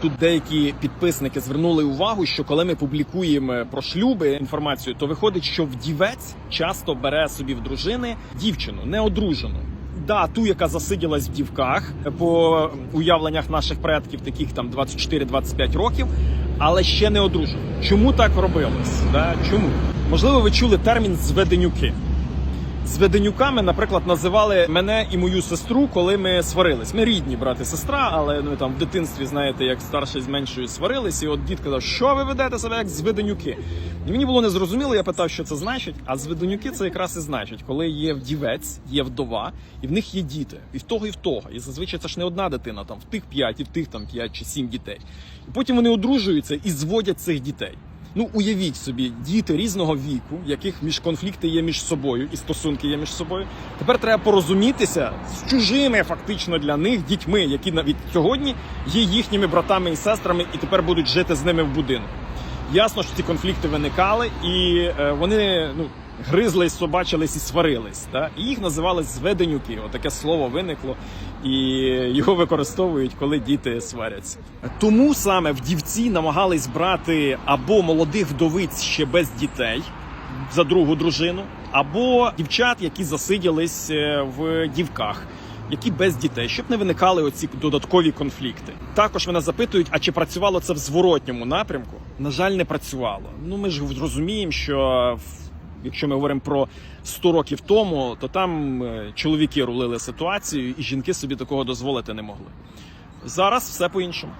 Тут деякі підписники звернули увагу, що коли ми публікуємо про шлюби інформацію, то виходить, що вдівець часто бере собі в дружини дівчину неодружену. Да, ту, яка засиділась в дівках по уявленнях наших предків, таких там 24-25 років, але ще не одружену. Чому так робилось? Да? Чому? Можливо, ви чули термін зведенюки. Зведенюками, наприклад, називали мене і мою сестру, коли ми сварились. Ми рідні брат і сестра, але ну там в дитинстві, знаєте, як старший з меншою сварились, і от дід казав, що ви ведете себе як зведенюки. І мені було незрозуміло, я питав, що це значить. А зведенюки це якраз і значить, коли є вдівець, є вдова, і в них є діти, і в того, і в того. І зазвичай це ж не одна дитина, там в тих п'ять, і в тих там п'ять чи сім дітей. І потім вони одружуються і зводять цих дітей. Ну, уявіть собі, діти різного віку, яких між конфлікти є між собою і стосунки є між собою. Тепер треба порозумітися з чужими, фактично для них дітьми, які навіть сьогодні є їхніми братами і сестрами, і тепер будуть жити з ними в будинку. Ясно, що ці конфлікти виникали, і е, вони ну. Гризлись, собачились і сварились, та? і їх називали зведенюки. Отаке слово виникло, і його використовують, коли діти сваряться. Тому саме вдівці намагались брати або молодих вдовиць ще без дітей за другу дружину, або дівчат, які засиділись е, в дівках. Які без дітей, щоб не виникали оці додаткові конфлікти. Також мене запитують, а чи працювало це в зворотньому напрямку? На жаль, не працювало. Ну ми ж розуміємо, що якщо ми говоримо про 100 років тому, то там е, чоловіки рулили ситуацію, і жінки собі такого дозволити не могли. Зараз все по-іншому.